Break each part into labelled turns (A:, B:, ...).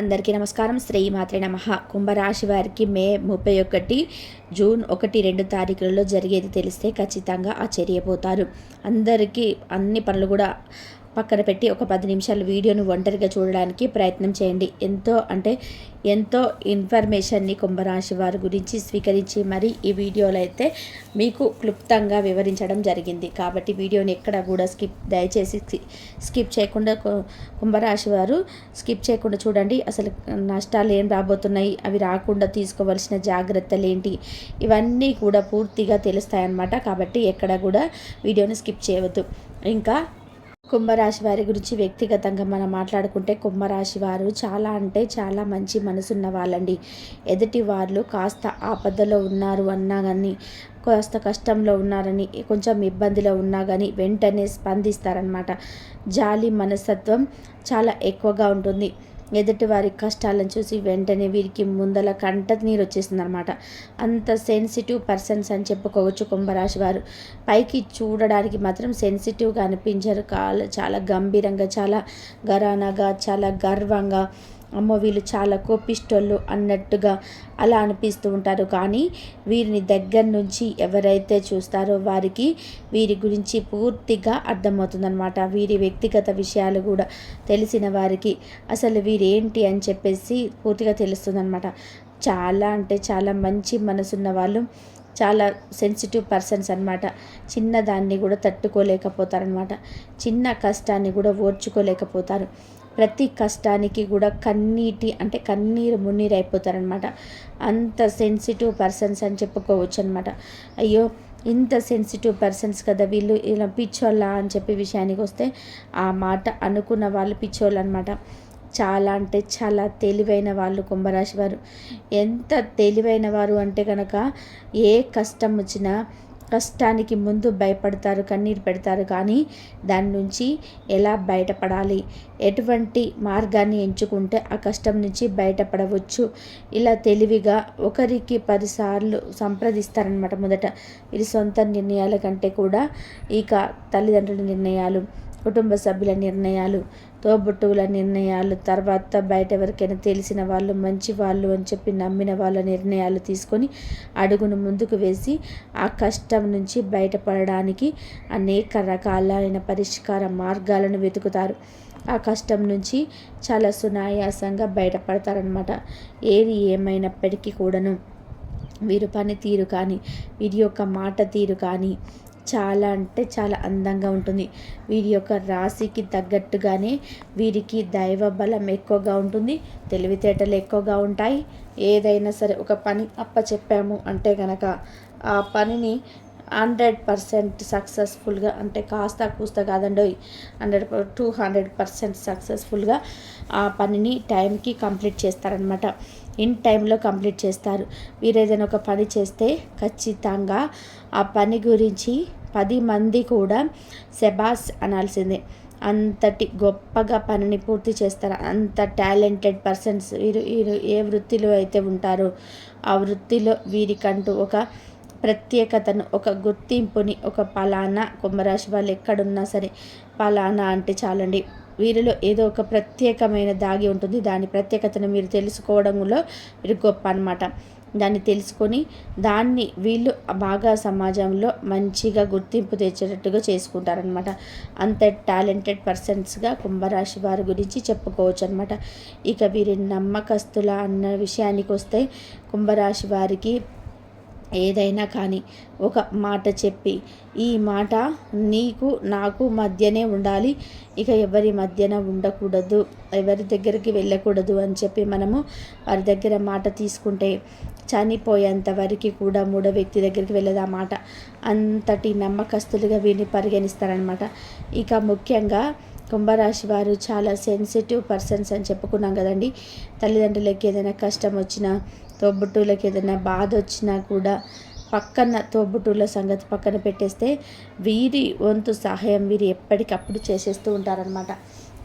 A: అందరికీ నమస్కారం. శ్రీ మాత్రే నమ. కుంభరాశి వారికి మే ముప్పై ఒకటి జూన్ ఒకటి రెండు తారీఖులలో జరిగేది తెలిస్తే ఖచ్చితంగా ఆశ్చర్యపోతారు. అందరికీ అన్ని పనులు కూడా పక్కన పెట్టి ఒక పది నిమిషాలు వీడియోను ఒంటరిగా చూడడానికి ప్రయత్నం చేయండి. ఎంతో అంటే ఎంతో ఇన్ఫర్మేషన్ని కుంభరాశి వారి గురించి స్వీకరించి మరి ఈ వీడియోలో అయితే మీకు క్లుప్తంగా వివరించడం జరిగింది. కాబట్టి వీడియోని ఎక్కడ కూడా స్కిప్ దయచేసి స్కిప్ చేయకుండా కుంభరాశి వారు స్కిప్ చేయకుండా చూడండి. అసలు నష్టాలు ఏం రాబోతున్నాయి? అవి రాకుండా తీసుకోవాల్సిన జాగ్రత్తలు ఏంటి? ఇవన్నీ కూడా పూర్తిగా తెలుస్తాయన్నమాట. కాబట్టి ఎక్కడ కూడా వీడియోని స్కిప్ చేయవద్దు. ఇంకా కుంభరాశి వారి గురించి వ్యక్తిగతంగా మనం మాట్లాడుకుంటే కుంభరాశి వారు చాలా అంటే చాలా మంచి మనసున్న వాళ్ళండి. ఎదుటి వాళ్ళు కాస్త ఆపదలో ఉన్నారు అన్నా కానీ కాస్త కష్టంలో ఉన్నారని కొంచెం ఇబ్బందిలో ఉన్నా కానీ వెంటనే స్పందిస్తారనమాట జాలి మనస్తత్వం చాలా ఎక్కువగా ఉంటుంది. ఎదుటి వారి కష్టాలను చూసి వెంటనే వీరికి ముందల కంట నీరు వచ్చేసింది అనమాట అంత సెన్సిటివ్ పర్సన్స్ అని చెప్పుకోవచ్చు కుంభరాశి వారు. పైకి చూడడానికి మాత్రం సెన్సిటివ్గా అనిపించారు. చాలా గంభీరంగా చాలా గరానగా చాలా గర్వంగా అమ్మో వీళ్ళు చాలా కోపిష్టోళ్ళు అన్నట్టుగా అలా అనిపిస్తూ ఉంటారు. కానీ వీరిని దగ్గర నుంచి ఎవరైతే చూస్తారో వారికి వీరి గురించి పూర్తిగా అర్థమవుతుందన్నమాట. వీరి వ్యక్తిగత విషయాలు కూడా తెలిసిన వారికి అసలు వీరేంటి అని చెప్పేసి పూర్తిగా తెలుస్తుందన్నమాట. చాలా అంటే చాలా మంచి మనసున్న వాళ్ళు చాలా సెన్సిటివ్ పర్సన్స్ అనమాట చిన్నదాన్ని కూడా తట్టుకోలేకపోతారనమాట చిన్న కష్టాన్ని కూడా ఓర్చుకోలేకపోతారు. ప్రతి కష్టానికి కూడా కన్నీటి అంటే కన్నీరు మున్నీరు అయిపోతారనమాట అంత సెన్సిటివ్ పర్సన్స్ అని చెప్పుకోవచ్చు అనమాట అయ్యో ఇంత సెన్సిటివ్ పర్సన్స్ కదా వీళ్ళు ఇలా పిచ్చోళ్ళ అని చెప్పి విషయానికి వస్తే ఆ మాట అనుకున్న వాళ్ళు పిచ్చోళ్ళు అనమాట చాలా అంటే చాలా తెలివైన వాళ్ళు కుంభరాశి వారు. ఎంత తెలివైన వారు అంటే కనుక ఏ కష్టం వచ్చినా కష్టానికి ముందు భయపడతారు కన్నీరు పెడతారు కానీ దాని నుంచి ఎలా బయటపడాలి? ఎటువంటి మార్గాన్ని ఎంచుకుంటే ఆ కష్టం నుంచి బయటపడవచ్చు? ఇలా తెలివిగా ఒకరికి పదిసార్లు సంప్రదిస్తారనమాట మొదట. ఇది సొంత నిర్ణయాల కంటే కూడా ఇక తల్లిదండ్రుల నిర్ణయాలు కుటుంబ సభ్యుల నిర్ణయాలు తోబుట్టువుల నిర్ణయాలు తర్వాత బయట ఎవరికైనా తెలిసిన వాళ్ళు మంచి వాళ్ళు అని చెప్పి నమ్మిన వాళ్ళ నిర్ణయాలు తీసుకొని అడుగును ముందుకు వేసి ఆ కష్టం నుంచి బయటపడడానికి అనేక రకాలైన పరిష్కార మార్గాలను వెతుకుతారు. ఆ కష్టం నుంచి చాలా సునాయాసంగా బయటపడతారనమాట ఏది ఏమైనప్పటికీ కూడాను వీరు పనితీరు కానీ వీరి యొక్క మాట తీరు కానీ చాలా అంటే చాలా అందంగా ఉంటుంది. వీరి యొక్క రాశికి తగ్గట్టుగానే వీరికి దైవ బలం ఎక్కువగా ఉంటుంది. తెలివితేటలు ఎక్కువగా ఉంటాయి. ఏదైనా సరే ఒక పని అప్ప చెప్పాము అంటే కనుక ఆ పనిని హండ్రెడ్ పర్సెంట్ సక్సెస్ఫుల్గా అంటే కాస్త కూస్త కాదండి హండ్రెడ్ టూ హండ్రెడ్ పర్సెంట్ సక్సెస్ఫుల్గా ఆ పనిని టైంకి కంప్లీట్ చేస్తారనమాట ఇన్ టైంలో కంప్లీట్ చేస్తారు. మీరు ఏదైనా ఒక పని చేస్తే ఖచ్చితంగా ఆ పని గురించి పది మంది కూడా సెబాస్ అనాల్సిందే. అంతటి గొప్పగా పనిని పూర్తి చేస్తారు. అంత టాలెంటెడ్ పర్సన్స్ వీరు వీరు ఏ వృత్తిలో అయితే ఉంటారో ఆ వృత్తిలో వీరికంటూ ఒక ప్రత్యేకతను ఒక గుర్తింపుని ఒక పలానా కుంభరాశి వాళ్ళు ఎక్కడున్నా సరే పలానా అంటే చాలండి. వీరిలో ఏదో ఒక ప్రత్యేకమైన దాగి ఉంటుంది. దాని ప్రత్యేకతను మీరు తెలుసుకోవడంలో మీరు గొప్ప అనమాట దాన్ని తెలుసుకొని దాన్ని వీళ్ళు బాగా సమాజంలో మంచిగా గుర్తింపు తెచ్చేటట్టుగా చేసుకుంటారనమాట అంత టాలెంటెడ్ పర్సన్స్గా కుంభరాశి వారి గురించి చెప్పుకోవచ్చు అనమాట ఇక వీరి నమ్మకస్తుల అన్న విషయానికి వస్తే కుంభరాశి వారికి ఏదైనా కానీ ఒక మాట చెప్పి ఈ మాట నీకు నాకు మధ్యనే ఉండాలి. ఇక ఎవరి మధ్యన ఉండకూడదు ఎవరి దగ్గరికి వెళ్ళకూడదు అని చెప్పి మనము వారి దగ్గర మాట తీసుకుంటే చనిపోయేంత వరకు కూడా మూడో వ్యక్తి దగ్గరికి వెళ్ళదు ఆ మాట. అంతటి నమ్మకస్తులుగా వీరిని పరిగణిస్తారనమాట ఇక ముఖ్యంగా కుంభరాశి వారు చాలా సెన్సిటివ్ పర్సన్స్ అని చెప్పుకున్నాం కదండి. తల్లిదండ్రులకి ఏదైనా కష్టం వచ్చినా తోబుట్టువులకి ఏదైనా బాధ వచ్చినా కూడా పక్కన తోబుట్టువుల సంగతి పక్కన పెట్టేస్తే వీరి వంతు సహాయం వీరు ఎప్పటికప్పుడు చేసేస్తూ ఉంటారనమాట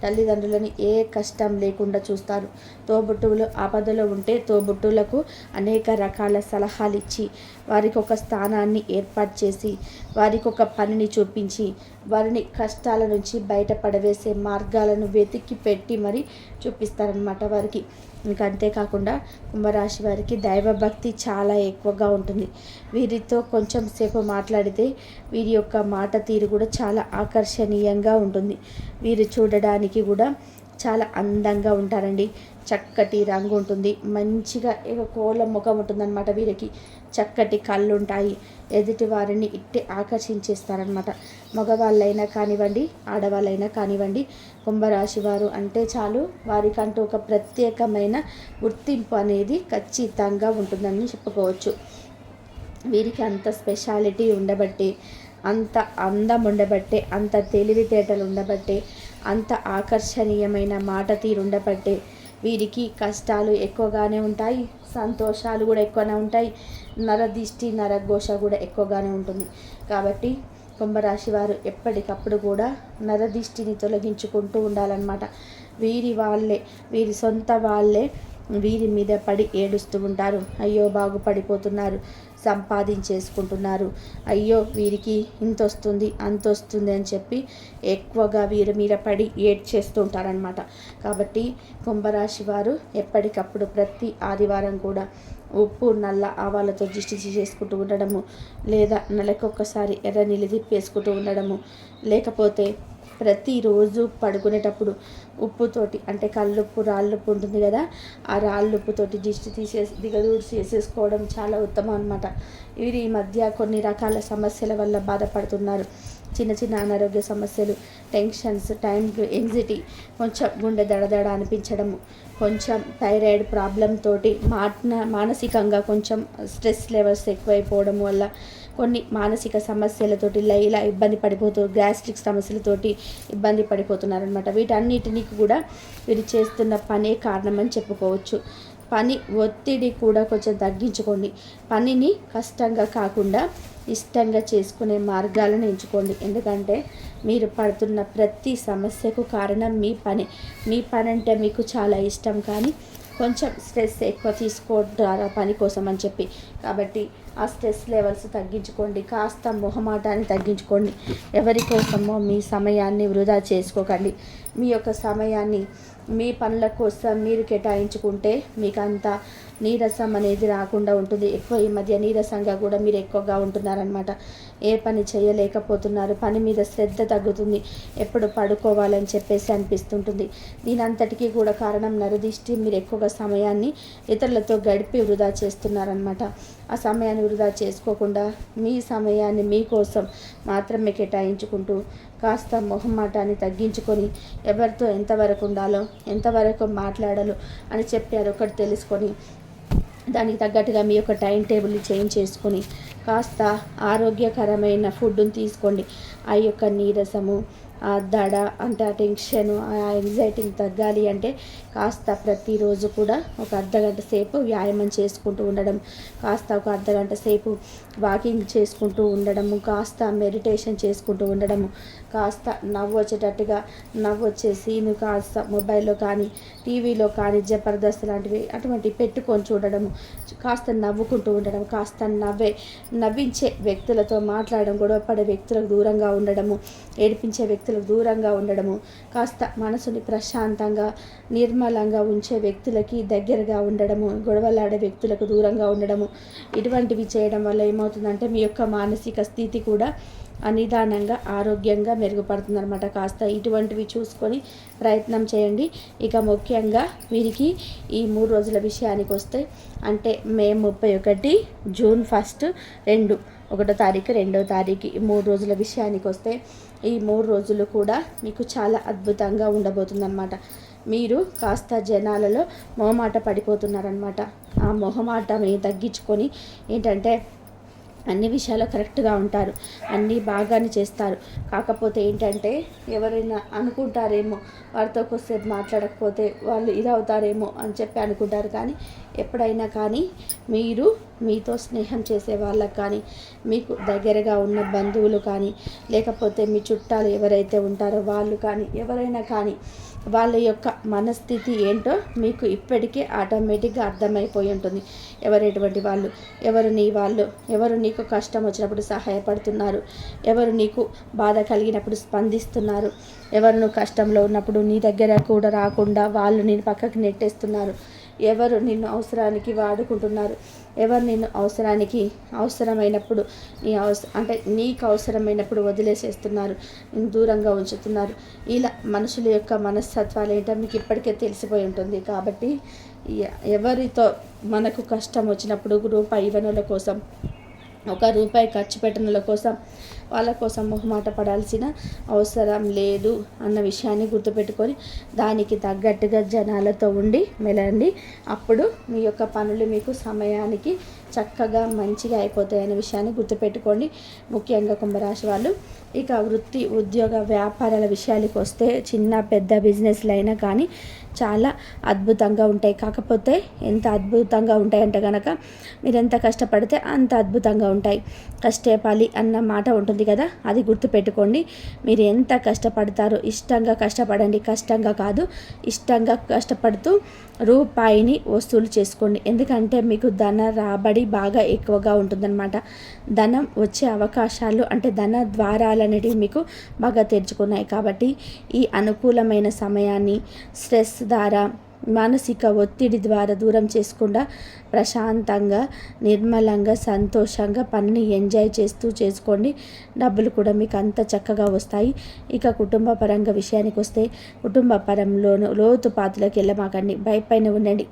A: తల్లిదండ్రులని ఏ కష్టం లేకుండా చూస్తారు. తోబుట్టువులు ఆపదలో ఉంటే తోబుట్టువులకు అనేక రకాల సలహాలు ఇచ్చి వారికి ఒక స్థానాన్ని ఏర్పాటు చేసి వారికి ఒక పనిని చూపించి వారిని కష్టాల నుంచి బయటపడవేసే మార్గాలను వెతికి పెట్టి మరి చూపిస్తారనమాట వారికి. ఇంకా అంతేకాకుండా కుంభరాశి వారికి దైవభక్తి చాలా ఎక్కువగా ఉంటుంది. వీరితో కొంచెం సేపు మాట్లాడితే వీరి యొక్క మాట తీరు కూడా చాలా ఆకర్షణీయంగా ఉంటుంది. వీరు చూడడానికి కూడా చాలా అందంగా ఉంటారండి. చక్కటి రంగు ఉంటుంది. మంచిగా ఏదో ముఖం ఉంటుందన్నమాట వీరికి. చక్కటి కళ్ళుంటాయి. ఎదుటి వారిని ఇట్టే ఆకర్షించేస్తారనమాట మగవాళ్ళైనా కానివ్వండి ఆడవాళ్ళైనా కానివ్వండి కుంభరాశి వారు అంటే చాలు వారికంటూ ఒక ప్రత్యేకమైన గుర్తింపు అనేది ఖచ్చితంగా ఉంటుందని చెప్పుకోవచ్చు. వీరికి అంత స్పెషాలిటీ ఉండబట్టి అంత అందం ఉండబట్టే అంత తెలివితేటలు ఉండబట్టే అంత ఆకర్షణీయమైన మాట తీరు ఉండబట్టే వీరికి కష్టాలు ఎక్కువగానే ఉంటాయి సంతోషాలు కూడా ఎక్కువనే ఉంటాయి నరదిష్టి నరఘోష కూడా ఎక్కువగానే ఉంటుంది. కాబట్టి కుంభరాశి వారు ఎప్పటికప్పుడు కూడా నరదిష్టిని తొలగించుకుంటూ ఉండాలన్నమాట. వీరి వాళ్ళే వీరి సొంత వాళ్ళే వీరి మీద పడి ఏడుస్తూ ఉంటారు. అయ్యో బాగుపడిపోతున్నారు. సంపాదించేసుకుంటున్నారు. అయ్యో వీరికి ఇంత వస్తుంది అంత వస్తుంది అని చెప్పి ఎక్కువగా వీరి మీద పడి ఏడ్చేస్తూ ఉంటారనమాట కాబట్టి కుంభరాశి వారు ఎప్పటికప్పుడు ప్రతి ఆదివారం కూడా ఉప్పు నల్ల ఆవాలతో దిష్టి చేసుకుంటూ ఉండడము లేదా నెలకొకసారి ఎర్ర నీళ్ళు తిప్పేసుకుంటూ ఉండడము లేకపోతే ప్రతిరోజు పడుకునేటప్పుడు ఉప్పుతోటి అంటే కళ్ళుప్పు రాళ్ళుప్పు ఉంటుంది కదా ఆ రాళ్ళుప్పుతోటి దిష్టి తీసేసి దిగదూడి చేసేసుకోవడం చాలా ఉత్తమం అనమాట వీరి ఈ మధ్య కొన్ని రకాల సమస్యల వల్ల బాధపడుతున్నారు. చిన్న చిన్న అనారోగ్య సమస్యలు టెన్షన్స్ టైం ఎంగ్జిటీ కొంచెం గుండె దడదడ అనిపించడము కొంచెం థైరాయిడ్ ప్రాబ్లం తోటి మానసికంగా కొంచెం స్ట్రెస్ లెవెల్స్ ఎక్కువైపోవడం వల్ల కొన్ని మానసిక సమస్యలతోటి ఇలా ఇబ్బంది పడిపోతూ గ్యాస్ట్రిక్ సమస్యలతోటి ఇబ్బంది పడిపోతున్నారనమాట వీటన్నిటినీ కూడా వీరు చేస్తున్న పనే కారణమని చెప్పుకోవచ్చు. పని ఒత్తిడి కూడా కొంచెం తగ్గించుకోండి. పనిని కష్టంగా కాకుండా ఇష్టంగా చేసుకునే మార్గాలను ఎంచుకోండి. ఎందుకంటే మీరు పడుతున్న ప్రతి సమస్యకు కారణం మీ పని. మీ పని అంటే మీకు చాలా ఇష్టం కానీ కొంచెం స్ట్రెస్ ఎక్కువ తీసుకోవడం పని కోసం అని చెప్పి. కాబట్టి ఆ స్ట్రెస్ లెవెల్స్ తగ్గించుకోండి కాస్త మొహమాటాన్ని తగ్గించుకోండి. ఎవరి కోసమో మీ సమయాన్ని వృధా చేసుకోకండి. మీ యొక్క సమయాన్ని మీ పనుల కోసం మీరు కేటాయించుకుంటే మీకు అంత నీరసం అనేది రాకుండా ఉంటుంది. ఎక్కువ ఈ మధ్య నీరసంగా కూడా మీరు ఎక్కువగా ఉంటున్నారనమాట ఏ పని చేయలేకపోతున్నారు పని మీద శ్రద్ధ తగ్గుతుంది. ఎప్పుడు పడుకోవాలని చెప్పేసి అనిపిస్తుంటుంది. దీని అంతటికీ కూడా కారణం నరదిష్టి. మీరు ఎక్కువగా సమయాన్ని ఇతరులతో గడిపి వృధా చేస్తున్నారనమాట ఆ సమయాన్ని వృధా చేసుకోకుండా మీ సమయాన్ని మీకోసం మాత్రమే కేటాయించుకుంటూ కాస్త మొహమాటాన్ని తగ్గించుకొని ఎవరితో ఎంతవరకు ఉండాలో ఎంతవరకు మాట్లాడాలో అని చెప్పి అదొకటి తెలుసుకొని దానికి తగ్గట్టుగా మీ యొక్క టైం టేబుల్ని చేంజ్ చేసుకొని కాస్త ఆరోగ్యకరమైన ఫుడ్ని తీసుకోండి. ఆ యొక్క నీరసము ఆ దడ అంటే ఆ టెన్షన్ ఆ ఎంగ్జైటీని తగ్గాలి అంటే కాస్త ప్రతిరోజు కూడా ఒక అర్ధగంట సేపు వ్యాయామం చేసుకుంటూ ఉండడం కాస్త ఒక అర్ధగంట సేపు వాకింగ్ చేసుకుంటూ ఉండడము కాస్త మెడిటేషన్ చేసుకుంటూ ఉండడము కాస్త నవ్వు వచ్చేటట్టుగా నవ్వు వచ్చే సీను కాస్త మొబైల్లో కానీ టీవీలో కానీ జబర్దస్త్ లాంటివి అటువంటి పెట్టుకొని చూడడము కాస్త నవ్వుకుంటూ ఉండడం కాస్త నవ్వే నవ్వించే వ్యక్తులతో మాట్లాడడం గొడవపడే వ్యక్తులకు దూరంగా ఉండడము ఏడిపించే వ్యక్తులకు దూరంగా ఉండడము కాస్త మనసుని ప్రశాంతంగా నిర్మలంగా ఉంచే వ్యక్తులకి దగ్గరగా ఉండడము గొడవలాడే వ్యక్తులకు దూరంగా ఉండడము ఇటువంటివి చేయడం వల్ల ఏమవుతుందంటే మీ యొక్క మానసిక స్థితి కూడా నిదానంగా ఆరోగ్యంగా మెరుగుపడుతుందన్నమాట. కాస్త ఇటువంటివి చూసుకొని ప్రయత్నం చేయండి. ఇక ముఖ్యంగా వీరికి ఈ మూడు రోజుల విషయానికి వస్తే అంటే మే ముప్పై ఒకటి జూన్ ఫస్ట్ రెండు ఒకటో తారీఖు రెండో తారీఖు ఈ మూడు రోజుల విషయానికి వస్తే ఈ మూడు రోజులు కూడా మీకు చాలా అద్భుతంగా ఉండబోతుందన్నమాట. మీరు కాస్త జనాలలో మొహమాట పడిపోతున్నారనమాట ఆ మొహమాటని తగ్గించుకొని ఏంటంటే అన్ని విషయాలు కరెక్ట్గా ఉంటారు. అన్నీ బాగానే చేస్తారు. కాకపోతే ఏంటంటే ఎవరైనా అనుకుంటారేమో వారితో కొద్దిసేపు మాట్లాడకపోతే వాళ్ళు ఇది అవుతారేమో అని చెప్పి అనుకుంటారు. కానీ ఎప్పుడైనా కానీ మీరు మీతో స్నేహం చేసే వాళ్ళకి కానీ మీకు దగ్గరగా ఉన్న బంధువులు కానీ లేకపోతే మీ చుట్టాలు ఎవరైతే ఉంటారో వాళ్ళు కానీ ఎవరైనా కానీ వాళ్ళ యొక్క మనస్థితి ఏంటో మీకు ఇప్పటికే ఆటోమేటిక్గా అర్థమైపోయి ఉంటుంది. ఎవరెటువంటి వాళ్ళు? ఎవరు నీ వాళ్ళు? ఎవరు నీకు కష్టం వచ్చినప్పుడు సహాయపడుతున్నారు? ఎవరు నీకు బాధ కలిగినప్పుడు స్పందిస్తున్నారు? ఎవరు నువ్వు కష్టంలో ఉన్నప్పుడు నీ దగ్గర కూడా రాకుండా వాళ్ళు నేను పక్కకు నెట్టేస్తున్నారు? ఎవరు నిన్ను అవసరానికి వాడుకుంటున్నారు? ఎవరు నిన్ను అవసరానికి అవసరమైనప్పుడు నీ అవస అంటే నీకు అవసరమైనప్పుడు వదిలేసేస్తున్నారు దూరంగా ఉంచుతున్నారు. ఇలా మనుషుల యొక్క మనస్తత్వాలు ఏంటో మీకు ఇప్పటికే తెలిసిపోయి ఉంటుంది. కాబట్టి ఎవరితో మనకు కష్టం వచ్చినప్పుడు రూపాయి ఇవ్వనుల కోసం ఒక రూపాయి ఖర్చు పెట్టనుల కోసం వాళ్ళ కోసం మొహమాట పడాల్సిన అవసరం లేదు అన్న విషయాన్ని గుర్తుపెట్టుకొని దానికి తగ్గట్టుగా జనాలతో ఉండి మెలండి. అప్పుడు మీ యొక్క పనులు మీకు సమయానికి చక్కగా మంచిగా అయిపోతాయి అనే విషయాన్ని గుర్తుపెట్టుకోండి. ముఖ్యంగా కుంభరాశి వాళ్ళు. ఇక వృత్తి ఉద్యోగ వ్యాపారాల విషయాలకు వస్తే చిన్న పెద్ద బిజినెస్లు అయినా కానీ చాలా అద్భుతంగా ఉంటాయి. కాకపోతే ఎంత అద్భుతంగా ఉంటాయంటే కనుక మీరు ఎంత కష్టపడితే అంత అద్భుతంగా ఉంటాయి. కష్టపాలి అన్న మాట ఉంటుంది కదా అది గుర్తుపెట్టుకోండి. మీరు ఎంత కష్టపడతారో ఇష్టంగా కష్టపడండి. కష్టంగా కాదు ఇష్టంగా కష్టపడుతూ రూపాయిని వసూలు చేసుకోండి. ఎందుకంటే మీకు ధన రాబడి బాగా ఎక్కువగా ఉంటుందన్నమాట. ధనం వచ్చే అవకాశాలు అంటే ధన ద్వారాలు అనేటివి మీకు బాగా తెరుచుకున్నాయి. కాబట్టి ఈ అనుకూలమైన సమయాన్ని స్ట్రెస్ ద్వారా మానసిక ఒత్తిడి ద్వారా దూరం చేసుకుండా ప్రశాంతంగా నిర్మలంగా సంతోషంగా పనిని ఎంజాయ్ చేస్తూ చేసుకోండి. డబ్బులు కూడా మీకు అంత చక్కగా వస్తాయి. ఇక కుటుంబ పరంగా విషయానికి వస్తే కుటుంబ పరంలోను లోతు పాతులకు వెళ్ళమాకండి. భయపైన ఉండండి.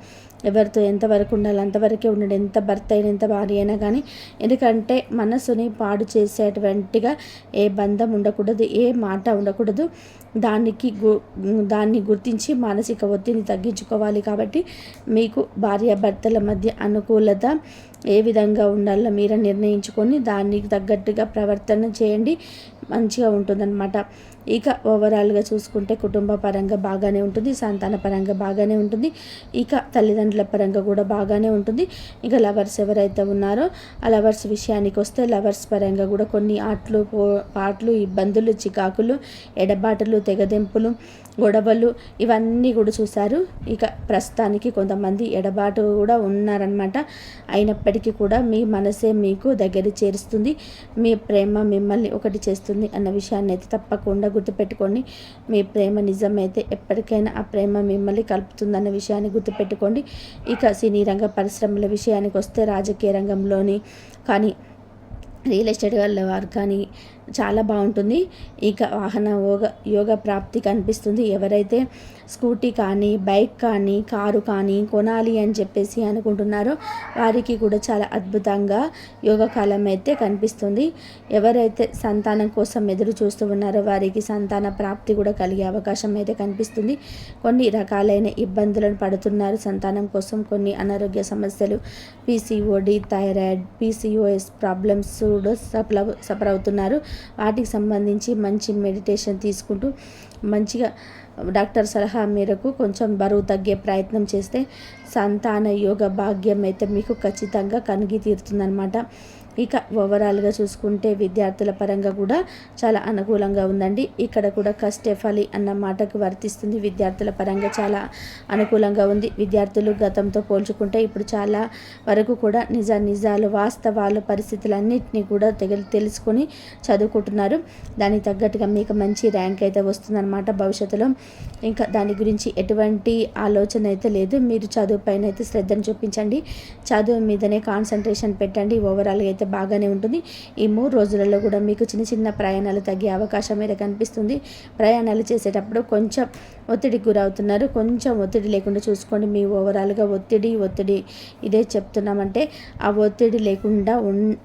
A: ఎవరితో ఎంతవరకు ఉండాలి అంతవరకే ఉండండి ఎంత భర్త అయినా ఎంత భార్య అయినా కానీ. ఎందుకంటే మనసుని పాడు చేసేటువంటిగా ఏ బంధం ఉండకూడదు ఏ మాట ఉండకూడదు. దానికి గు దాన్ని గుర్తించి మానసిక ఒత్తిడిని తగ్గించుకోవాలి కాబట్టి మీకు భార్యాభర్తల మధ్య అనుకూలత ఏ విధంగా ఉండాలో మీరే నిర్ణయించుకొని దానికి తగ్గట్టుగా ప్రవర్తన చేయండి. మంచిగా ఉంటుందన్నమాట. ఇక ఓవరాల్గా చూసుకుంటే కుటుంబ పరంగా బాగానే ఉంటుంది. సంతాన పరంగా బాగానే ఉంటుంది. ఇక తల్లిదండ్రుల పరంగా కూడా బాగానే ఉంటుంది. ఇక లవర్స్ ఎవరైతే ఉన్నారో ఆ లవర్స్ విషయానికి వస్తే లవర్స్ పరంగా కూడా కొన్ని ఆటలు పో పాటలు ఇబ్బందులు చికాకులు ఎడబాటలు తెగదెంపులు గొడవలు ఇవన్నీ కూడా చూశారు. ఇక ప్రస్తుతానికి కొంతమంది ఎడబాటు కూడా ఉన్నారనమాట అయినప్పటికీ కూడా మీ మనసే మీకు దగ్గర చేరుస్తుంది. మీ ప్రేమ మిమ్మల్ని ఒకటి చేస్తుంది అన్న విషయాన్ని అయితే తప్పకుండా గుర్తుపెట్టుకోండి. మీ ప్రేమ నిజమైతే ఎప్పటికైనా ఆ ప్రేమ మిమ్మల్ని కలుపుతుందన్న విషయాన్ని గుర్తుపెట్టుకోండి. ఇక సినీ రంగ పరిశ్రమల విషయానికి వస్తే రాజకీయ రంగంలోని కానీ రియల్ ఎస్టేట్ వాళ్ళ వారు కానీ చాలా బాగుంటుంది. ఇక వాహన యోగ యోగ ప్రాప్తి కనిపిస్తుంది. ఎవరైతే స్కూటీ కానీ బైక్ కానీ కారు కానీ కొనాలి అని చెప్పేసి అనుకుంటున్నారో వారికి కూడా చాలా అద్భుతంగా యోగ కాలం అయితే కనిపిస్తుంది. ఎవరైతే సంతానం కోసం ఎదురు చూస్తూ ఉన్నారో వారికి సంతాన ప్రాప్తి కూడా కలిగే అవకాశం అయితే కనిపిస్తుంది. కొన్ని రకాలైన ఇబ్బందులను పడుతున్నారు సంతానం కోసం. కొన్ని అనారోగ్య సమస్యలు పీసీఓడి థైరాయిడ్ పీసీఓఎస్ ప్రాబ్లమ్స్ కూడా సఫల సఫర్ అవుతున్నారు వాటికి సంబంధించి మంచి మెడిటేషన్ తీసుకుంటూ మంచిగా డాక్టర్ సలహా మేరకు కొంచెం బరువు తగ్గే ప్రయత్నం చేస్తే సంతాన యోగ భాగ్యం అయితే మీకు ఖచ్చితంగా కనిగి తీరుతుందనమాట ఇక ఓవరాల్గా చూసుకుంటే విద్యార్థుల పరంగా కూడా చాలా అనుకూలంగా ఉందండి. ఇక్కడ కూడా కష్టఫలి అన్న మాటకు వర్తిస్తుంది. విద్యార్థుల పరంగా చాలా అనుకూలంగా ఉంది. విద్యార్థులు గతంతో పోల్చుకుంటే ఇప్పుడు చాలా వరకు కూడా నిజ నిజాలు వాస్తవాలు పరిస్థితులన్నింటినీ కూడా తెగ తెలుసుకొని చదువుకుంటున్నారు. దానికి తగ్గట్టుగా మీకు మంచి ర్యాంక్ అయితే వస్తుందన్నమాట భవిష్యత్తులో. ఇంకా దాని గురించి ఎటువంటి ఆలోచన అయితే లేదు. మీరు చదువు పైన అయితే శ్రద్ధను చూపించండి. చదువు మీదనే కాన్సన్ట్రేషన్ పెట్టండి. ఓవరాల్గా అయితే బాగానే ఉంటుంది. ఈ మూడు రోజులలో కూడా మీకు చిన్న చిన్న ప్రయాణాలు తగ్గే అవకాశం అయితే కనిపిస్తుంది. ప్రయాణాలు చేసేటప్పుడు కొంచెం ఒత్తిడికి గురవుతున్నారు. కొంచెం ఒత్తిడి లేకుండా చూసుకోండి. మీ ఓవరాల్గా ఒత్తిడి ఒత్తిడి ఇదే చెప్తున్నామంటే ఆ ఒత్తిడి లేకుండా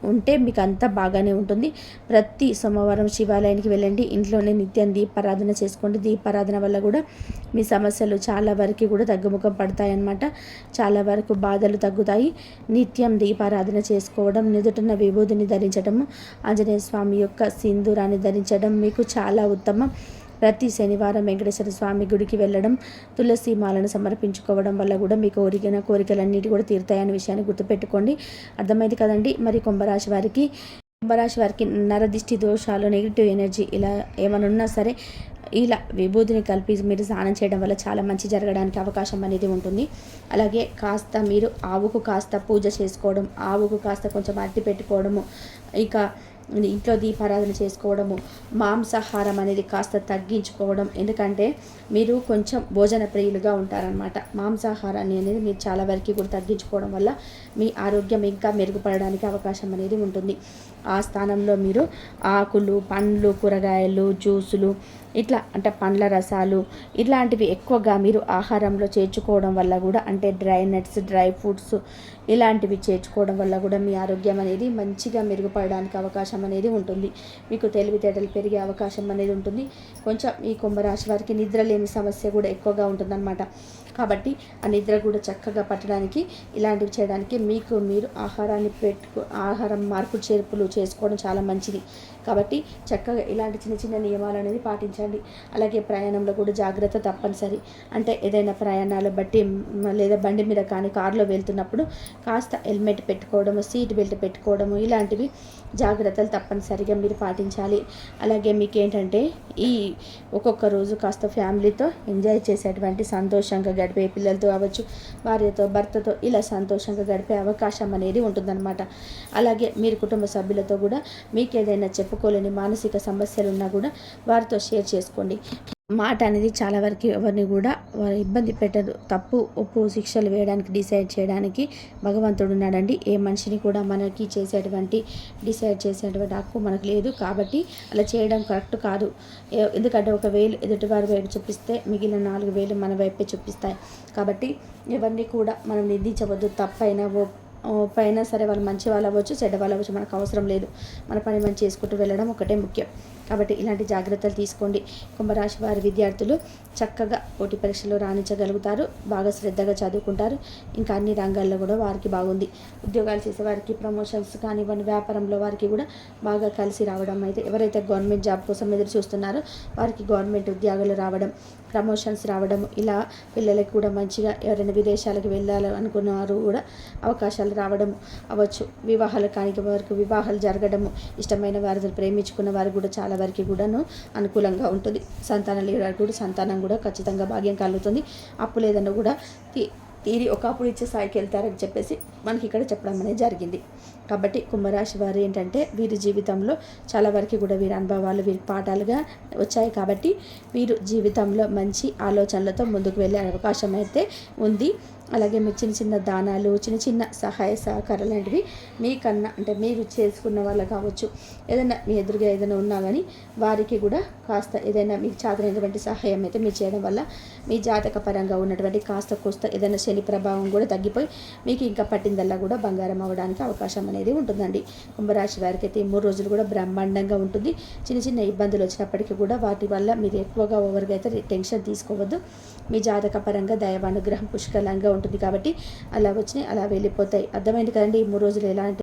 A: ఉంటే మీకు అంతా బాగానే ఉంటుంది. ప్రతి సోమవారం శివాలయానికి వెళ్ళండి. ఇంట్లోనే నిత్యం దీపారాధన చేసుకోండి. దీపారాధన వల్ల కూడా మీ సమస్యలు చాలా వరకు కూడా తగ్గుముఖం పడతాయన్నమాట. చాలా వరకు బాధలు తగ్గుతాయి. నిత్యం దీపారాధన చేసుకోవడం నిదుటన విభూతిని ధరించడము ఆంజనేయ స్వామి యొక్క సింధూరాన్ని ధరించడం మీకు చాలా ఉత్తమం. ప్రతి శనివారం వెంకటేశ్వర స్వామి గుడికి వెళ్ళడం తులసి మాలను సమర్పించుకోవడం వల్ల కూడా మీకు కోరికన కోరికలన్నిటి కూడా తీరుతాయనే విషయాన్ని గుర్తుపెట్టుకోండి. అర్థమైంది కదండి? మరి కుంభరాశి వారికి కుంభరాశి వారికి నరదిష్టి దోషాలు నెగిటివ్ ఎనర్జీ ఇలా ఏమైనా ఉన్నా సరే ఇలా విభూతిని కలిపి మీరు స్నానం చేయడం వల్ల చాలా మంచి జరగడానికి అవకాశం అనేది ఉంటుంది. అలాగే కాస్త మీరు ఆవుకు కాస్త పూజ చేసుకోవడం ఆవుకు కాస్త కొంచెం అట్టి పెట్టుకోవడము ఇక ఇంట్లో దీపారాధన చేసుకోవడము మాంసాహారం అనేది కాస్త తగ్గించుకోవడం. ఎందుకంటే మీరు కొంచెం భోజన ప్రియులుగా ఉంటారనమాట మాంసాహారాన్ని అనేది మీరు చాలా వరకు కూడా తగ్గించుకోవడం వల్ల మీ ఆరోగ్యం ఇంకా మెరుగుపడడానికి అవకాశం అనేది ఉంటుంది. ఆ స్థానంలో మీరు ఆకులు పండ్లు కూరగాయలు జ్యూసులు ఇట్లా అంటే పండ్ల రసాలు ఇట్లాంటివి ఎక్కువగా మీరు ఆహారంలో చేర్చుకోవడం వల్ల కూడా అంటే డ్రై నట్స్ డ్రై ఫ్రూట్స్ ఇలాంటివి చేర్చుకోవడం వల్ల కూడా మీ ఆరోగ్యం అనేది మంచిగా మెరుగుపడడానికి అవకాశం అనేది ఉంటుంది. మీకు తెలివితేటలు పెరిగే అవకాశం అనేది ఉంటుంది. కొంచెం ఈ కుంభరాశి వారికి నిద్ర లేని సమస్య కూడా ఎక్కువగా ఉంటుందన్నమాట. కాబట్టి ఆ నిద్ర కూడా చక్కగా పట్టడానికి ఇలాంటివి చేయడానికి మీకు మీరు ఆహారాన్ని పెట్టుకో ఆహారం మార్పు చేర్పులు చేసుకోవడం చాలా మంచిది. కాబట్టి చక్కగా ఇలాంటి చిన్న చిన్న నియమాలు అనేది పాటించండి. అలాగే ప్రయాణంలో కూడా జాగ్రత్త తప్పనిసరి. అంటే ఏదైనా ప్రయాణాలు బట్టి లేదా బండి మీద కానీ కారులో వెళ్తున్నప్పుడు కాస్త హెల్మెట్ పెట్టుకోవడము సీట్ బెల్ట్ పెట్టుకోవడము ఇలాంటివి జాగ్రత్తలు తప్పనిసరిగా మీరు పాటించాలి. అలాగే మీకు ఏంటంటే ఈ ఒక్కొక్క రోజు కాస్త ఫ్యామిలీతో ఎంజాయ్ చేసేటువంటి సంతోషంగా గడిపే పిల్లలతో అవ్వచ్చు భార్యతో భర్తతో ఇలా సంతోషంగా గడిపే అవకాశం అనేది ఉంటుందన్నమాట. అలాగే మీరు కుటుంబ సభ్యులతో కూడా మీకు ఏదైనా చెప్పుకోలేని మానసిక సమస్యలు ఉన్నా కూడా వారితో షేర్ చేసుకోండి. మాట అనేది చాలా వరకు ఎవరిని కూడా వారు ఇబ్బంది పెట్టదు. తప్పు ఒప్పు శిక్షలు వేయడానికి డిసైడ్ చేయడానికి భగవంతుడు ఉన్నాడండి. ఏ మనిషిని కూడా మనకి చేసేటువంటి డిసైడ్ చేసేటువంటి హక్కు మనకు లేదు. కాబట్టి అలా చేయడం కరెక్ట్ కాదు. ఎందుకంటే ఒక వేలు ఎదుటివారి వైపు చూపిస్తే మిగిలిన నాలుగు వేలు మన వైపే చూపిస్తాయి. కాబట్టి ఎవరిని కూడా మనం నిందించవద్దు. తప్పైనా పైన సరే వాళ్ళు మంచి వాళ్ళు అవ్వచ్చు చెడ్డ వాళ్ళు అవ్వచ్చు మనకు అవసరం లేదు. మన పని మనం చేసుకుంటూ వెళ్ళడం ఒకటే ముఖ్యం. కాబట్టి ఇలాంటి జాగ్రత్తలు తీసుకోండి. కుంభరాశి వారి విద్యార్థులు చక్కగా పోటీ పరీక్షలో రాణించగలుగుతారు. బాగా శ్రద్ధగా చదువుకుంటారు. ఇంకా అన్ని రంగాల్లో కూడా వారికి బాగుంది. ఉద్యోగాలు చేసే వారికి ప్రమోషన్స్ కానివ్వండి వ్యాపారంలో వారికి కూడా బాగా కలిసి రావడం అయితే ఎవరైతే గవర్నమెంట్ జాబ్ కోసం ఎదురు చూస్తున్నారో వారికి గవర్నమెంట్ ఉద్యోగాలు రావడం ప్రమోషన్స్ రావడం ఇలా పిల్లలకి కూడా మంచిగా ఎవరైనా విదేశాలకు వెళ్ళాలి అనుకున్నారు కూడా అవకాశాలు రావడం అవ్వచ్చు. వివాహాలు కాని వరకు వివాహాలు జరగడము ఇష్టమైన వారితో ప్రేమించుకున్న వారు కూడా చాలా వరకు కూడాను అనుకూలంగా ఉంటుంది. సంతానం లేడానికి కూడా సంతానం కూడా ఖచ్చితంగా భాగ్యం కలుగుతుంది. అప్పు లేదన్న కూడా తీరి ఒకప్పుడు ఇచ్చే స్థాయికి వెళ్తారని చెప్పేసి మనకి ఇక్కడ చెప్పడం అనేది జరిగింది. కాబట్టి కుంభరాశి వారు ఏంటంటే వీరి జీవితంలో చాలా వరకు కూడా వీరి అనుభవాలు వీరి పాఠాలుగా వచ్చాయి కాబట్టి వీరు జీవితంలో మంచి ఆలోచనలతో ముందుకు వెళ్ళే అవకాశం అయితే ఉంది. అలాగే మీ చిన్న చిన్న దానాలు చిన్న చిన్న సహాయ సహకారాలు లాంటివి మీకన్నా అంటే మీరు చేసుకున్న వాళ్ళు కావచ్చు. ఏదైనా మీ ఎదురుగా ఏదైనా ఉన్నా కానీ వారికి కూడా కాస్త ఏదైనా మీకు చాదనటువంటి సహాయం అయితే మీరు చేయడం వల్ల మీ జాతక పరంగా ఉన్నటువంటి కాస్త కోస్త ఏదైనా శని ప్రభావం కూడా తగ్గిపోయి మీకు ఇంకా పట్టిందల్లా కూడా బంగారం అవ్వడానికి అవకాశం అనేది ఉంటుందండి. కుంభరాశి వారికి అయితే మూడు రోజులు కూడా బ్రహ్మాండంగా ఉంటుంది. చిన్న చిన్న ఇబ్బందులు వచ్చినప్పటికీ కూడా వాటి వల్ల మీరు ఎక్కువగా ఓవర్గా అయితే టెన్షన్ తీసుకోవద్దు. మీ జాతక పరంగా దైవానుగ్రహం పుష్కలంగా ఉంటుంది కాబట్టి అలా వచ్చినాయి అలా వెళ్ళిపోతాయి. అర్థమైంది కదండి? ఈ మూడు రోజులు ఎలాంటి